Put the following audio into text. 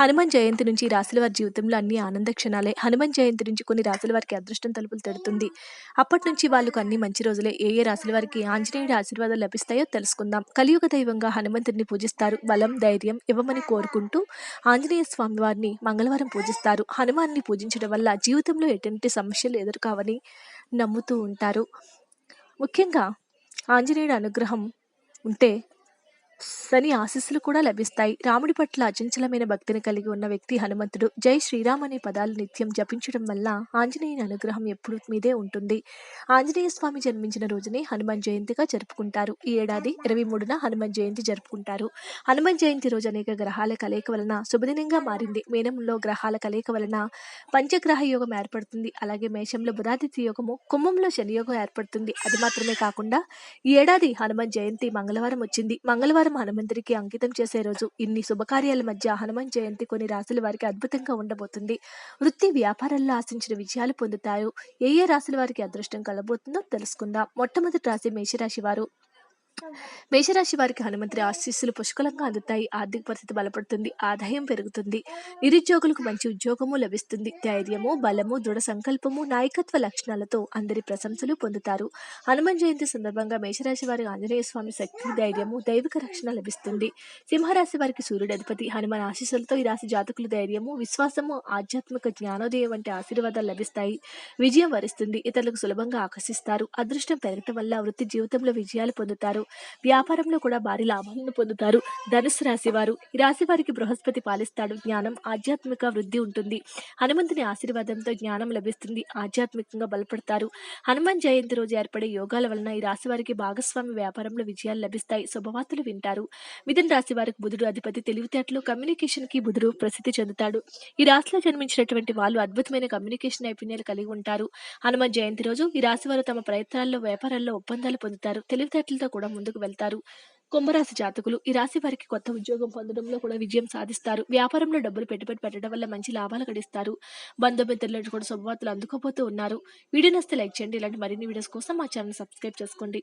హనుమాన్ జయంతి నుంచి రాశుల వారి జీవితంలో అన్ని ఆనంద క్షణాలే. హనుమాన్ జయంతి నుంచి కొన్ని రాశుల వారికి అదృష్టం తలుపులు తెడుతుంది. అప్పటి నుంచి వాళ్ళకు అన్ని మంచి రోజులే. ఏ ఏ రాశుల వారికి ఆంజనేయుడి ఆశీర్వాదాలు లభిస్తాయో తెలుసుకుందాం. కలియుగ దైవంగా హనుమంతుడిని పూజిస్తారు. బలం ధైర్యం ఇవ్వమని కోరుకుంటూ ఆంజనేయ స్వామి వారిని మంగళవారం పూజిస్తారు. హనుమాన్ని పూజించడం వల్ల జీవితంలో ఎటువంటి సమస్యలు ఎదురుకావని నమ్ముతూ ఉంటారు. ముఖ్యంగా ఆంజనేయుడి అనుగ్రహం ఉంటే శని ఆశీస్సులు కూడా లభిస్తాయి. రాముడి పట్ల అచంచలమైన భక్తిని కలిగి ఉన్న వ్యక్తి హనుమంతుడు జై శ్రీరామ్ అనే పదాలు నిత్యం జపించడం వల్ల ఆంజనేయుని అనుగ్రహం ఎప్పుడు మీదే ఉంటుంది. ఆంజనేయ స్వామి జన్మించిన రోజునే హనుమాన్ జయంతిగా జరుపుకుంటారు. ఈ ఏడాది ఇరవై మూడున హనుమాన్ జయంతి జరుపుకుంటారు. హనుమాన్ జయంతి రోజు అనేక గ్రహాల కలయిక వలన శుభదినంగా మారింది. మేనంలో గ్రహాల కలయిక వలన పంచగ్రహ యోగం ఏర్పడుతుంది. అలాగే మేషంలో బుధాదిత్య యోగము కుంభంలో శని యోగం ఏర్పడుతుంది. అది మాత్రమే కాకుండా ఈ ఏడాది హనుమాన్ జయంతి మంగళవారం వచ్చింది. మంగళవారం హనుమంతుడికి అంకితం చేసే రోజు. ఇన్ని శుభకార్యాల మధ్య హనుమాన్ జయంతి కొన్ని రాశుల వారికి అద్భుతంగా ఉండబోతుంది. వృత్తి వ్యాపారాల్లో ఆశించిన విజయాలు పొందుతాయి ఏ ఏ రాశుల వారికి అదృష్టం కలబోతుందో తెలుసుకుందాం. మొట్టమొదటి రాశి మేషరాశి వారు. మేషరాశి వారికి హనుమంతుడి ఆశీస్సులు పుష్కలంగా అందుతాయి. ఆర్థిక పరిస్థితి బలపడుతుంది. ఆదాయం పెరుగుతుంది. నిరుద్యోగులకు మంచి ఉద్యోగము లభిస్తుంది. ధైర్యము బలము దృఢ సంకల్పము నాయకత్వ లక్షణాలతో అందరి ప్రశంసలు పొందుతారు. హనుమాన్ జయంతి సందర్భంగా మేషరాశి వారికి ఆంజనేయ స్వామి శక్తి ధైర్యము దైవిక రక్షణ లభిస్తుంది. సింహరాశి వారికి సూర్యుడు అధిపతి. హనుమాన్ ఆశీస్సులతో ఈ రాశి జాతకులు ధైర్యము విశ్వాసము ఆధ్యాత్మిక జ్ఞానోదయం వంటి ఆశీర్వాదాలు లభిస్తాయి. విజయం వరిస్తుంది. ఇతరులకు సులభంగా ఆకర్షిస్తారు. అదృష్టం పెరగటం వల్ల వృత్తి జీవితంలో విజయాలు పొందుతారు. వ్యాపారంలో కూడా భారీ లాభాలను పొందుతారు. ధనుసు రాశి వారు ఈ రాశి వారికి బృహస్పతి పాలిస్తాడు. జ్ఞానం ఆధ్యాత్మిక వృద్ధి ఉంటుంది. హనుమంతుని ఆశీర్వాదంతో జ్ఞానం లభిస్తుంది. ఆధ్యాత్మికంగా బలపడతారు. హనుమాన్ జయంతి రోజు ఏర్పడే యోగాల వలన ఈ రాశి వారికి భాగస్వామి వ్యాపారంలో విజయాలు లభిస్తాయి. శుభవార్తలు వింటారు. మిథున రాశి వారికి బుధుడు అధిపతి. తెలివితేటలు కమ్యూనికేషన్కి బుధుడు ప్రసిద్ధి చెందుతాడు. ఈ రాశిలో జన్మించినటువంటి వాళ్ళు అద్భుతమైన కమ్యూనికేషన్ నైపుణ్యాలు కలిగి ఉంటారు. హనుమాన్ జయంతి రోజు ఈ రాశి వారు తమ ప్రయత్నాల్లో వ్యాపారాల్లో ఒప్పందాలు పొందుతారు. తెలివితేటలతో కూడా ముందుకు వెళ్తారు. కుంభరాశి జాతకులు ఈ రాశి వారికి కొత్త ఉద్యోగం పొందడంలో కూడా విజయం సాధిస్తారు. వ్యాపారంలో డబ్బులు పెట్టుబడి పెట్టడం వల్ల మంచి లాభాలు గడిస్తారు. బంధుమిత్రులను కూడా శుభవార్తలు అందుకోబోతూ ఉన్నారు. వీడియో నస్తే లైక్ చేయండి. ఇలాంటి మరిన్ని వీడియోస్ కోసం మా ఛానల్ సబ్స్క్రైబ్ చేసుకోండి.